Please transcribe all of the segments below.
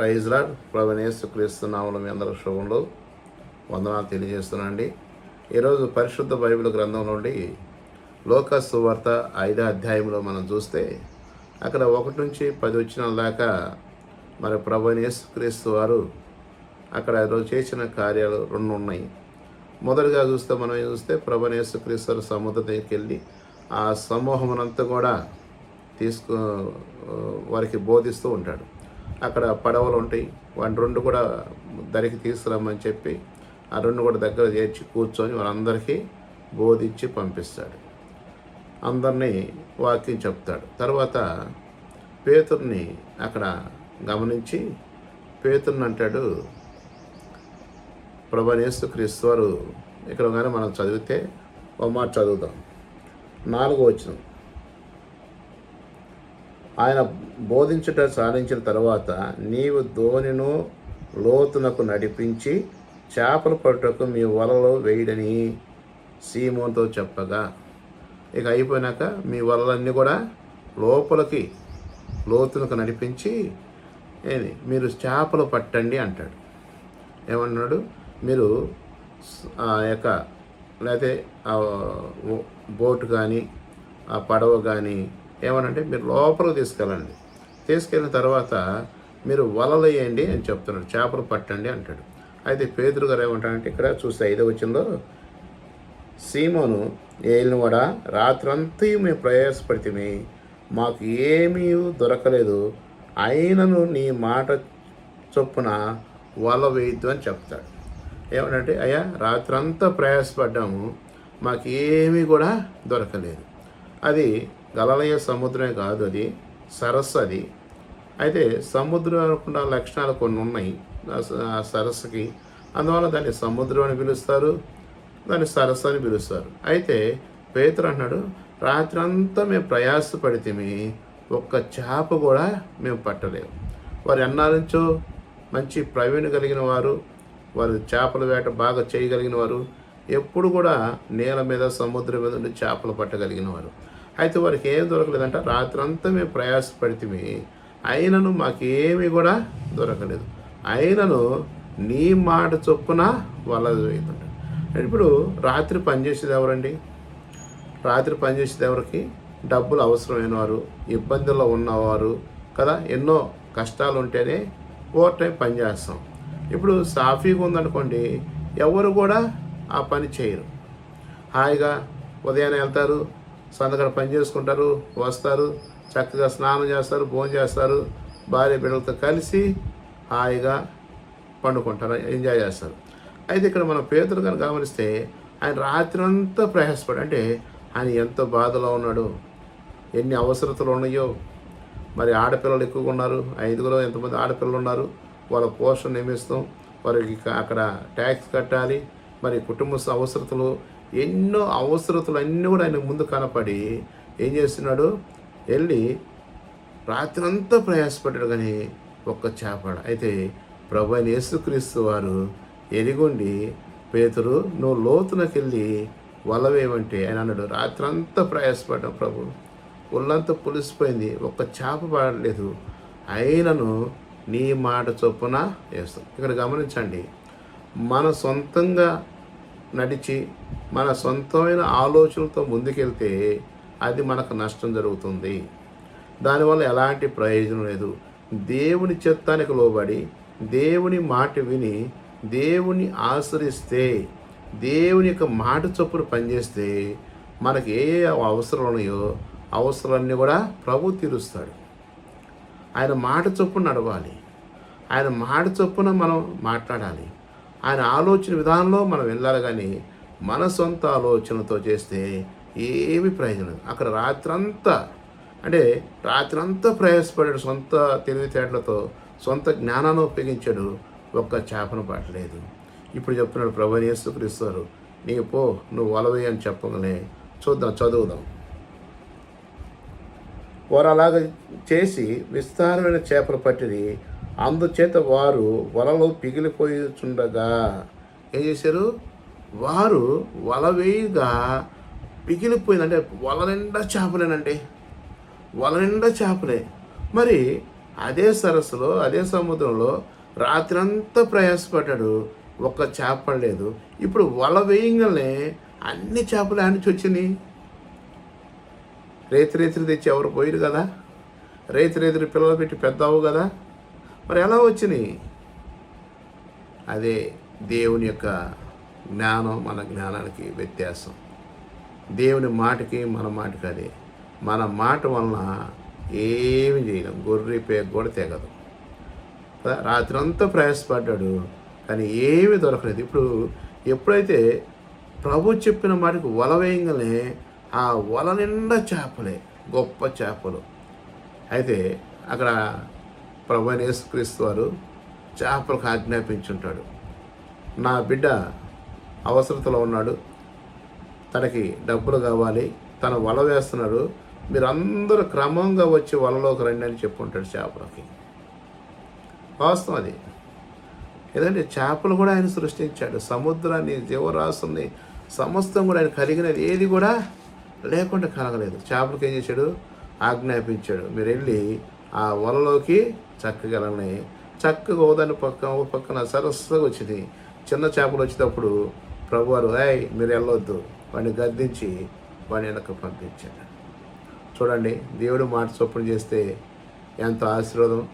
Praise lord ప్రభనేసు క్రీస్తునామలు మీ అందరూ శుభంలో వందనాలు తెలియజేస్తున్నాండి ఈరోజు పరిశుద్ధ బైబిల్ గ్రంథం నుండి లోక సువార్త ఐదో అధ్యాయంలో మనం చూస్తే అక్కడ ఒకటి నుంచి పది వచ్చిన దాకా మరి ప్రభనేసు క్రీస్తు వారు అక్కడ ఈరోజు చేసిన కార్యాలు రెండు ఉన్నాయి. మొదటిగా చూస్తే మనం చూస్తే ప్రభనేసు క్రీస్తు సముద్రం దగ్గరికి వెళ్ళి ఆ సమూహమునంతా కూడా తీసుకు వారికి బోధిస్తూ ఉంటాడు. అక్కడ పడవలు ఉంటాయి. వాటి రెండు కూడా దరికి తీసుకురమ్మని చెప్పి ఆ రెండు కూడా దగ్గర చేర్చి కూర్చొని వాళ్ళందరికీ బోధించి పంపిస్తాడు. అందరినీ వాక్యం చెప్తాడు. తర్వాత పేతుర్ని అక్కడ గమనించి పేతుర్ని అంటాడు ప్రభనేస్తు క్రీస్తు వారు ఇక్కడ కానీ మనం చదివితే ఒక మాట చదువుదాం. నాలుగో వచ్చినాం ఆయన బోధించుట సాధించిన తర్వాత నీవు ధోనిను లోతునకు నడిపించి చేపలు పట్టుటకు మీ వలలో వేయడని సీమోన్తో చెప్పగా. ఇక అయిపోయినాక మీ వలలన్నీ కూడా లోపలికి లోతునకు నడిపించి ఏది? మీరు చేపలు పట్టండి అంటాడు. ఏమన్నాడు? మీరు ఆ యొక్క లేకపోతే బోట్ కానీ ఆ పడవ కానీ ఏమనంటే మీరు లోపలికి తీసుకెళ్ళండి. తీసుకెళ్ళిన తర్వాత మీరు వలలు వేయండి అని చెప్తున్నాడు. చేపలు పట్టండి అంటాడు. అయితే పేదరు గారు ఏమంటాడంటే ఇక్కడ చూస్తే ఐదో వచ్చిందో సీమోను ఏలిన కూడా రాత్రంతా మేము ప్రయాసపడితే మాకు ఏమీ దొరకలేదు అయినను నీ మాట చొప్పున వల వేయద్దు అని చెప్తాడు. ఏమంటే అయ్యా రాత్రంతా ప్రయాసపడ్డాము మాకు ఏమీ కూడా దొరకలేదు. అది గలలయ సముద్రమే కాదు అది సరస్సు అది. అయితే సముద్రం లక్షణాలు కొన్ని ఉన్నాయి ఆ సరస్సుకి. అందువల్ల దాన్ని సముద్రం అని పిలుస్తారు దాన్ని సరస్సు అని పిలుస్తారు. అయితే పేతురు అన్నాడు రాత్రి అంతా మేము ప్రయాసపడితే ఒక్క చేప కూడా మేము పట్టలేము. వారు ఎన్నాళ్ళ నుంచో మంచి ప్రవీణ కలిగిన వారు వారు చేపల వేట బాగా చేయగలిగిన వారు ఎప్పుడు కూడా నేల మీద సముద్రం మీద ఉండి చేపలు పట్టగలిగిన వారు. అయితే వారికి ఏం దొరకలేదంట రాత్రంతా మేము ప్రయాసపడితే అయినను మాకేమీ కూడా దొరకలేదు. అయినను నీ మాట చొప్పున వాళ్ళ వేయకుండా ఇప్పుడు రాత్రి పనిచేసేది ఎవరండి? రాత్రి పనిచేసేది ఎవరికి? డబ్బులు అవసరమైన వారు ఇబ్బందుల్లో ఉన్నవారు కదా ఎన్నో కష్టాలు ఉంటేనే ఓవర్ టైం పని చేస్తాం. ఇప్పుడు సాఫీగా ఉందనుకోండి ఎవరు కూడా ఆ పని చేయరు. హాయిగా ఉదయాన్నే వెళ్తారు సందకడ పని చేసుకుంటారు వస్తారు చక్కగా స్నానం చేస్తారు భోజనం చేస్తారు. భార్య బిడ్డలతో కలిసి హాయిగా పండుకుంటారు ఎంజాయ్ చేస్తారు. అయితే ఇక్కడ మనం పేదలు కనుక గమనిస్తే ఆయన రాత్రి అంతా ప్రయాసపడు అంటే ఆయన ఎంత బాధలో ఉన్నాడు. ఎన్ని అవసరతలు ఉన్నాయో. మరి ఆడపిల్లలు ఎక్కువగా ఉన్నారు. ఐదుగురు ఎంతమంది ఆడపిల్లలు ఉన్నారు. వాళ్ళ పోషణ నియమిస్తాం వారికి అక్కడ ట్యాక్స్ కట్టాలి. మరి కుటుంబ అవసరతలు ఎన్నో అవసరతలు అన్నీ కూడా ఆయన ముందు కనపడి ఏం చేస్తున్నాడు? వెళ్ళి రాత్రంతా ప్రయాసపడ్డాడు కానీ ఒక్క చేపడ అయితే ప్రభు అయిన యేసుక్రీస్తు వారు ఎదిగొండి పేతురు నువ్వు లోతునకి వెళ్ళి వలవేమంటే ఆయన అన్నాడు రాత్రంతా ప్రయాసపడ్డావు ప్రభు. ఒళ్ళంతా పులిసిపోయింది. ఒక్క చేప పడలేదు. అయినను నీ మాట చొప్పున వేస్తాం. ఇక్కడ గమనించండి మన సొంతంగా నడిచి మన సొంతమైన ఆలోచనలతో ముందుకెళ్తే అది మనకు నష్టం జరుగుతుంది. దానివల్ల ఎలాంటి ప్రయోజనం లేదు. దేవుని చిత్తానికి లోబడి దేవుని మాట విని దేవుని ఆశ్రయిస్తే దేవుని యొక్క మాట చొప్పున పనిచేస్తే మనకి ఏ అవసరం ఉన్నాయో అవసరాలన్నీ కూడా ప్రభు తీరుస్తాడు. ఆయన మాట చొప్పున నడవాలి. ఆయన మాట చొప్పున మనం మాట్లాడాలి. ఆయన ఆలోచన విధానంలో మనం వెళ్ళాలి కానీ మన సొంత ఆలోచనతో చేస్తే ఏమి ప్రయోజనం అక్కడ రాత్రంతా అంటే రాత్రంతా ప్రయాసపడాడు సొంత తెలివితేటలతో సొంత జ్ఞానాన్ని ఉపయోగించాడు ఒక్క చేపను పట్టలేదు ఇప్పుడు చెప్తున్నాడు ప్రభు యేసుక్రీస్తారు నీ పో నువ్వు వలవే అని చెప్పగానే చూద్దాం చదువుదాం. వారు అలాగ చేసి విస్తారమైన చేపలు పట్టిది అందుచేత వారు వలలో పిగిలిపోయిచుండగా ఏం చేశారు? వారు వల వేయగా పిగిలిపోయిందంటే వల నిండా చేపలేనండి. వల నిండా చేపలే. మరి అదే సరస్సులో అదే సముద్రంలో రాత్రంతా ప్రయాసపడ్డాడు. ఒక్క చేప పడలేదు ఇప్పుడు వల వేయంగానే అన్ని చేపలు ఆనిచి వచ్చినాయి రేతి రేతిని తెచ్చి ఎవరు పోయిరు కదా? రేతి రేతులు పిల్లలు పెట్టి పెద్దవు కదా? మరి ఎలా వచ్చినాయి? అదే దేవుని యొక్క జ్ఞానం మన జ్ఞానానికి వ్యత్యాసం. దేవుని మాటకి మన మాటకి అదే. మన మాట వలన ఏమి చేయలేం. గొర్రె పేగ కూడా తెగదు. రాత్రంతా ప్రయాసపడ్డాడు కానీ ఏమీ దొరకలేదు. ఇప్పుడు ఎప్పుడైతే ప్రభు చెప్పిన మాటకు వల వేయంగానే ఆ వల నిండా చేపలే గొప్ప చేపలు. అయితే అక్కడ ప్రభు యేసుక్రీస్తు వారు చేపలకు ఆజ్ఞాపించుంటాడు. నా బిడ్డ అవసరతలో ఉన్నాడు. తనకి డబ్బులు కావాలి. తన వల వేస్తున్నాడు. మీరందరూ క్రమంగా వచ్చి వలలోకి రండి అని చెప్పుంటాడు చేపలకి. వాస్తవం అది. ఏదంటే చేపలు కూడా ఆయన సృష్టించాడు. సముద్రాన్ని జీవరాశుల్ని సమస్తం కూడా ఆయన కలిగినది. ఏది కూడా లేకుండా కలగలేదు. చేపలకి ఏం చేశాడు? ఆజ్ఞాపించాడు. మీరు వెళ్ళి ఆ వలలోకి చక్కగలని చక్కగా ఓదాని పక్క ఓ పక్కన సరస్సుగా వచ్చింది. చిన్న చేపలు వచ్చేటప్పుడు ప్రభువారు హాయ్ మీరు వెళ్ళొద్దు. వాడిని గద్దించి వాడిని వెనక పంపించాడు. చూడండి దేవుడు మాట చొప్పున చేస్తే ఎంత ఆశీర్వాదం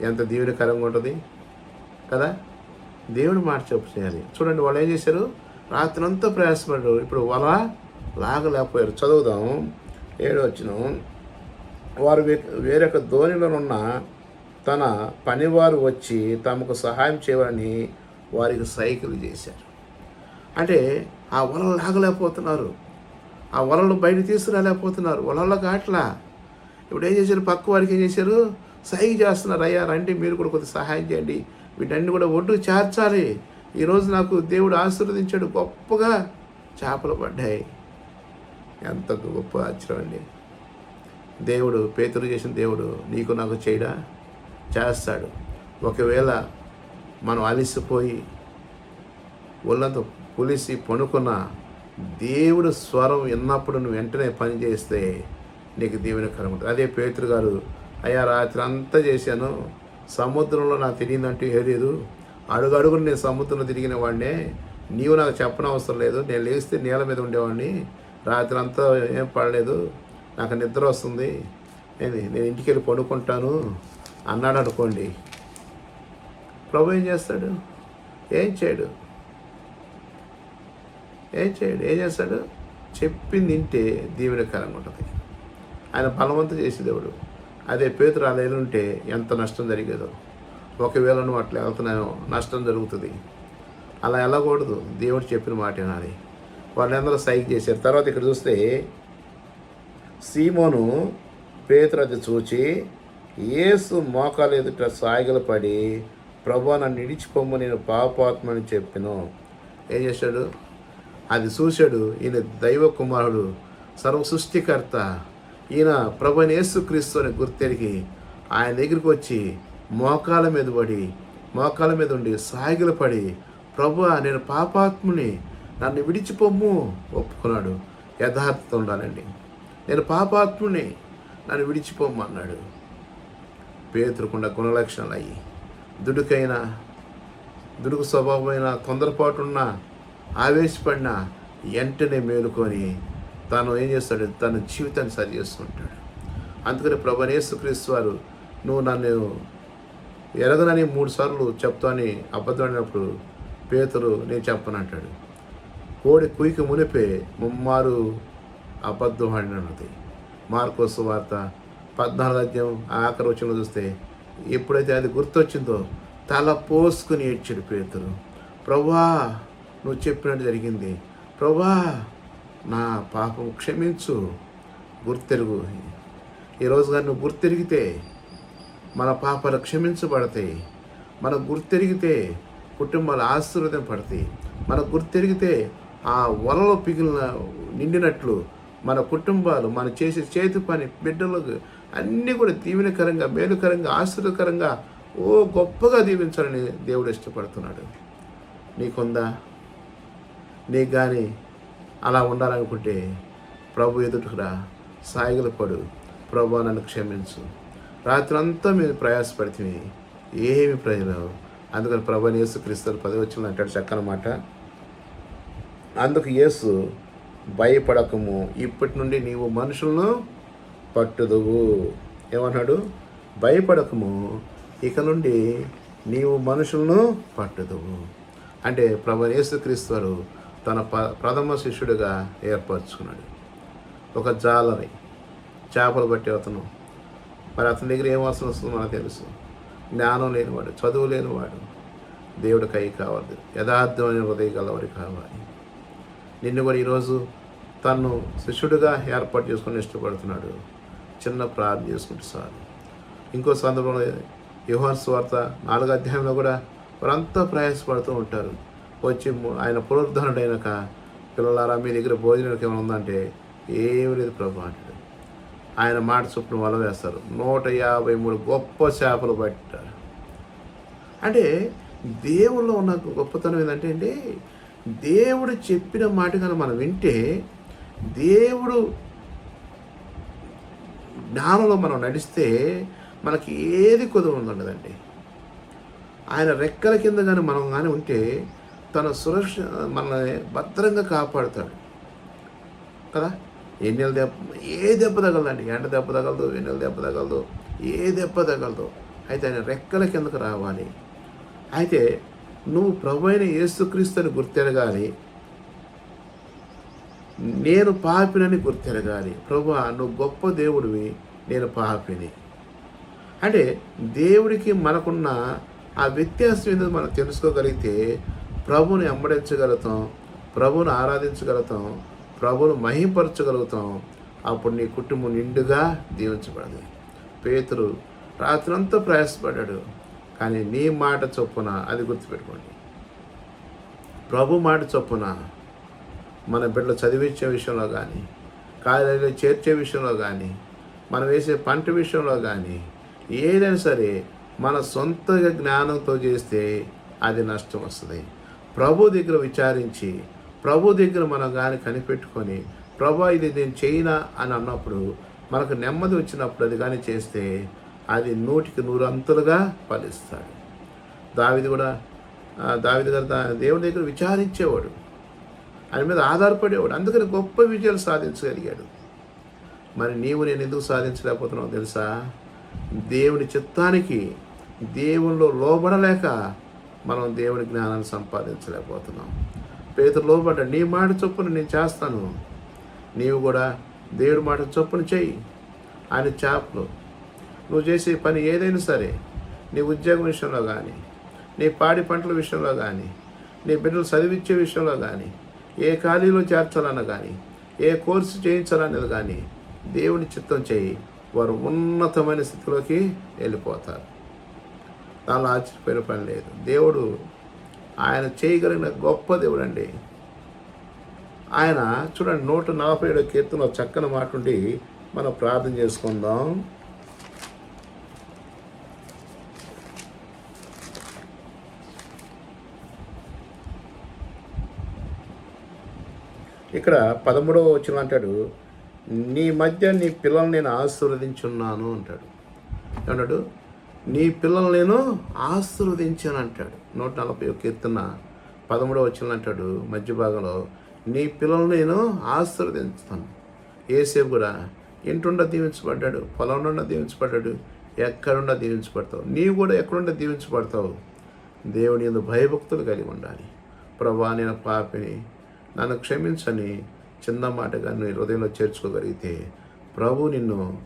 ఎంత దీవెనకరంగా ఉంటుంది కదా? దేవుడు మాట చొప్పు చేయాలి. చూడండి వాళ్ళు ఏం చేశారు? రాత్రంతా ప్రయాసపడ్డారు. ఇప్పుడు వల లాగలేకపోయారు. చదువుదాం ఏడు వచ్చినాం వారు వేరొక ధోనిలోనున్న తన పనివారు వచ్చి తమకు సహాయం చేయాలని వారికి సైకిల్ చేశారు. అంటే ఆ వలలు లాగలేకపోతున్నారు. ఆ వలలు బయట తీసుకురాలేకపోతున్నారు. వలల్లో కాట్లా. ఇప్పుడు ఏం చేశారు? పక్క వారికి ఏం చేశారు? సైకి చేస్తున్నారు. అయ్యా రండి మీరు కూడా కొద్దిగా సహాయం చేయండి. వీటన్ని కూడా ఒడ్డు చేర్చాలి. ఈరోజు నాకు దేవుడు ఆశీర్వదించాడు. గొప్పగా చేపలు పడ్డాయి. ఎంత గొప్ప ఆశ్చర్యం అండి. దేవుడు పేతురు చేసిన దేవుడు నీకు నాకు చేయడా చేస్తాడు. ఒకవేళ మనం అలిసిపోయి ఒళ్ళంతా పులిసి పనుకున్న దేవుడు స్వరం విన్నప్పుడు నువ్వు వెంటనే పని చేస్తే నీకు దీవెనకరం ఉంటుంది అదే పేతురు గారు అయ్యా రాత్రి అంతా చేశాను. సముద్రంలో నాకు తెలియదంటూ ఏ లేదు. అడుగడుగును నేను సముద్రంలో తిరిగిన వాడినే. నీవు నాకు చెప్పనవసరం లేదు. నేను లేస్తే నేల మీద ఉండేవాడిని. రాత్రి అంతా ఏం పడలేదు. నాకు నిద్ర వస్తుంది. నేను నేను ఇంటికి వెళ్ళి పడుకుంటాను అన్నాడు అనుకోండి. ప్రభు ఏం చేస్తాడు? ఏం చేయడు? ఏం చేయడు? ఏం చేస్తాడు? చెప్పింది వింటే దీవెనకరంగా ఉంటుంది. ఆయన బలవంతం చేసి దేవుడు. అదే పేతురు అలా ఉంటే ఎంత నష్టం జరిగేదో. ఒకవేళ నువ్వు అట్లా వెళ్తున్నాయో నష్టం జరుగుతుంది. అలా వెళ్ళకూడదు. దేవుడు చెప్పిన మాట వినాలి. వాళ్ళందరూ సైక్ చేశారు. తర్వాత ఇక్కడ చూస్తే సీమోను పేతురు అది చూచి ఏసు మోకాలు ఎదుట సాగిల పడి ప్రభు నన్ను ఇడిచిపోమ్మ నేను పాపాత్మని చెప్పాను. ఏం చేశాడు? అది చూశాడు. ఈయన దైవ కుమారుడు సర్వ సృష్టికర్త. ఈయన ప్రభుని యేసుక్రీస్తు అని గుర్తెరిగి ఆయన దగ్గరికి వచ్చి మోకాల మీద పడి మోకాల మీద ఉండి సాయిగలు పడి ప్రభు నేను పాపాత్ముని నన్ను విడిచిపోమ్ము ఒప్పుకున్నాడు. యథార్థత ఉండాలండి. నేను పాపాత్ముని నన్ను విడిచిపోమన్నాడు. అన్నాడు పేతురుకున్న గుణలక్షణాలు అయ్యి దుడుకైన దుడుకు స్వభావమైన తొందరపాటున్న ఆవేశపడిన వెంటనే మేలుకొని తాను ఏం చేస్తాడు? తన జీవితాన్ని సరి చేసుకుంటాడు. అందుకని ప్రభు యేసుక్రీస్తు వారు నువ్వు నన్ను ఎరగనని మూడు సార్లు చెప్తాని అబద్ధం పేతురు నేను చెప్పనంటాడు. కోడి కుయికి మునిపే ముమ్మారు అబద్ధం ఆడినది. మార్కోసు వార్త పద్నాలుగు అధ్యాయం ఆఖరి వచ్చిన చూస్తే ఎప్పుడైతే అది గుర్తొచ్చిందో తల పోసుకుని ఏడ్చాడు పేతురు. ప్రభా నువ్వు చెప్పినట్టు జరిగింది. ప్రభా నా పాపం క్షమించు. గుర్తెరుగు. ఈరోజు కానీ నువ్వు గుర్తెరిగితే మన పాపాలు క్షమించబడతాయి. మన గుర్తెరిగితే కుటుంబాలు ఆశీర్వదం పడతాయి మన గుర్తెరిగితే ఆ వలలో పిగిలిన నిండినట్లు మన కుటుంబాలు మన చేసే చేతి పని బిడ్డలకు అన్నీ కూడా దీవెనకరంగా మేలుకరంగా ఆశీర్వదకరంగా ఓ గొప్పగా దీవించాలని దేవుడు ఇష్టపడుతున్నాడు. నీకుందా? నీకు కానీ అలా ఉండాలనుకుంటే ప్రభు ఎదుటరా సాయిగలు పడు. ప్రభు నన్ను క్షమించు. రాత్రి అంతా మీరు ప్రయాసపడితే ఏమి ప్రయోజనం? అందుకని ప్రభు యేసు క్రీస్తులు పది వచ్చిన అంటాడు చక్కనమాట అందుకు యేసు భయపడకము. ఇప్పటి నుండి నీవు మనుషులను పట్టుదువు. ఏమన్నాడు? భయపడకము. ఇక నుండి నీవు మనుషులను పట్టుదువు. అంటే ప్రభు యేసుక్రీస్తు వారు తన ప ప్రథమ శిష్యుడిగా ఏర్పరచుకున్నాడు. ఒక జాలరి. చేపలు పట్టే అతను. మరి అతని దగ్గర ఏం అవసరం వస్తుందో మనకు తెలుసు. జ్ఞానం లేనివాడు చదువు లేనివాడు. దేవుడి కై కావాలి యథార్థమైన హృదయ గలవాడి కావాలి. నిన్ను కూడా ఈరోజు తను శిష్యుడిగా ఏర్పాటు చేసుకుని ఇష్టపడుతున్నాడు. చిన్న ప్రార్థన చేసుకుంటే చాలు ఇంకో సందర్భంలో యువన్ స్వార్త నాలుగు అధ్యాయంలో కూడా వారంతా ప్రయాసపడుతూ ఉంటారు. వచ్చి ఆయన ఆయన పునరుద్ధరణుడైనాక పిల్లలారా మీ దగ్గర భోజనానికి ఏమైనా ఉందంటే ఏమి లేదు ప్రభు అంటాడు. ఆయన మాట చొప్పున వల వేస్తారు. నూట యాభై మూడు గొప్ప చేపలు పట్టారు. అంటే దేవుల్లో ఉన్న గొప్పతనం ఏంటంటే అండి దేవుడు చెప్పిన మాట కనుక మనం వింటే దేవుడు జ్ఞానంలో మనం నడిస్తే మనకి ఏది కుదవ ఉండదండి ఆయన రెక్కల కింద కానీ మనం కానీ ఉంటే తన సురక్ష మనల్ని భద్రంగా కాపాడుతాడు. కదా? ఎన్నెల దెబ్బ ఏ దెబ్బ తగలదండి. ఎండ దెబ్బ తగలదు వెన్నెల దెబ్బ తగలదు ఏ దెబ్బ తగలదు. అయితే ఆయన రెక్కల కిందకు రావాలి. అయితే నువ్వు ప్రభు అయిన యేసుక్రీస్తుని గుర్తెరగాలి. నేను పాపినని గుర్తెరగాలి. ప్రభు నువ్వు గొప్ప దేవుడివి నేను పాపిని. అంటే దేవుడికి మనకున్న ఆ వ్యత్యాసం ఏదో మనం తెలుసుకోగలిగితే ప్రభుని వెంబడించగలుగుతాం ప్రభుని ఆరాధించగలుగుతాం ప్రభుని మహింపరచగలుగుతాం. అప్పుడు నీ కుటుంబం నిండుగా దీవించబడదు. పేతురు రాత్రంతా ప్రయాసపడ్డాడు. కానీ నీ మాట చొప్పున అది గుర్తుపెట్టుకోండి. ప్రభు మాట చొప్పున మన బిడ్డలు చదివించే విషయంలో కానీ కాలేజీలో చేర్చే విషయంలో కానీ మనం వేసే పంట విషయంలో కానీ ఏదైనా సరే మన సొంత జ్ఞానంతో చేస్తే అది నష్టం వస్తుంది. ప్రభు దగ్గర విచారించి ప్రభు దగ్గర మనం కానీ కనిపెట్టుకొని ప్రభు ఇది నేను చేయనా అని అన్నప్పుడు మనకు నెమ్మది వచ్చినప్పుడు అది కానీ చేస్తే అది నూటికి నూరు అంతులుగా ఫలిస్తాడు. దావిది కూడా దావిది గారు దా- దేవుని దగ్గర విచారించేవాడు. ఆయన మీద ఆధారపడేవాడు. అందుకని గొప్ప విజయాలు సాధించగలిగాడు. మరి నీవు నేను ఎందుకు సాధించలేకపోతున్నావు తెలుసా? దేవుని చిత్తానికి దేవునిలో లోబడలేక మనం దేవుని జ్ఞానాన్ని సంపాదించలేకపోతున్నాం. పేదలు లోబడ్డ నీ మాట చొప్పున నేను చేస్తాను. నీవు కూడా దేవుడి మాట చొప్పున చెయ్యి ఆయన చేపలు నువ్వు చేసే పని ఏదైనా సరే నీ ఉద్యోగం విషయంలో కానీ నీ పాడి పంటల విషయంలో కానీ నీ బిడ్డలు చదివించే విషయంలో కానీ ఏ ఖాళీలో చేర్చాలన్నా కానీ ఏ కోర్సు చేయించాలన్నది కానీ దేవుని చిత్తం చేయి. వారు ఉన్నతమైన స్థితిలోకి వెళ్ళిపోతారు. దానిలో ఆశ్చర్యపోయిన పని లేదు. దేవుడు ఆయన చేయగలిగిన గొప్ప దేవుడు అండి ఆయన చూడండి నూట నలభై ఏడు కీర్తన చక్కని మాట ఉండి మనం ప్రార్థన చేసుకుందాం. ఇక్కడ పదమూడవ వచ్చిన అంటాడు నీ మధ్య నీ పిల్లల్ని నేను ఆశీర్వదించున్నాను అంటాడు. ఏమన్నాడు నీ పిల్లల్ని నేను ఆశీర్వదించాను అంటాడు. నూట నలభై ఒక ఎత్తున పదమూడవ వచ్చిన అంటాడు మధ్య భాగంలో నీ పిల్లల్ని నేను ఆశీర్వదించుతాను. ఏసేపు కూడా ఇంటుండ దీవించబడ్డాడు పొలంలో దీవించబడ్డాడు ఎక్కడుండా దీవించబడతావు? నీవు కూడా ఎక్కడుండా దీవించబడతావు? దేవుని ఎందు భయభక్తులు కలిగి ఉండాలి. ప్రభా నేను పాపిని నన్ను క్షమించని చిన్న మాటగా నీ హృదయంలో చేర్చుకోగలిగితే ప్రభు నిన్ను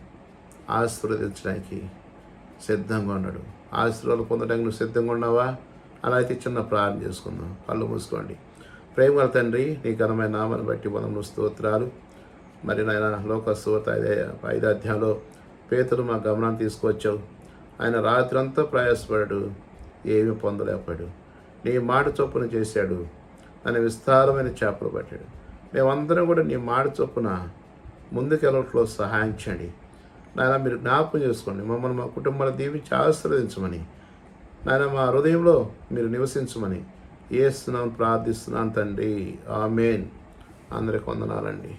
ఆశీర్వదించడానికి సిద్ధంగా ఉన్నాడు. ఆశీర్వాదాలు పొందడానికి నువ్వు సిద్ధంగా ఉన్నావా? అలా అయితే చిన్న ప్రార్థన చేసుకుందాం. కళ్ళు మూసుకోండి. ప్రేమ తండ్రి నీ ఘనమైన నామాన్ని బట్టి మనం స్తోత్రాలు. మరి నాయన లోక స్తోత ఐదే ఐదో అధ్యాయంలో పేతులు మా గమనాన్ని తీసుకొచ్చావు. ఆయన రాత్రంతా ప్రయాసపడాడు ఏమీ పొందలేకపోయాడు. నీ మాట చొప్పున చేశాడు. అని విస్తారమైన చేపలు పట్టాడు. మేమందరం కూడా నీ మాట చొప్పున ముందుకెళ్ళట్లో సహాయం చేయండి. నాయన మీరు జ్ఞాపకం చేసుకోండి. మమ్మల్ని మా కుటుంబాన్ని దీవించి ఆశీర్వదించమని. నాయన మా హృదయంలో మీరు నివసించమని. ఏస్తున్నాను ప్రార్థిస్తున్నాను తండ్రి. ఆమెన్. అందరికి వందనాలండి.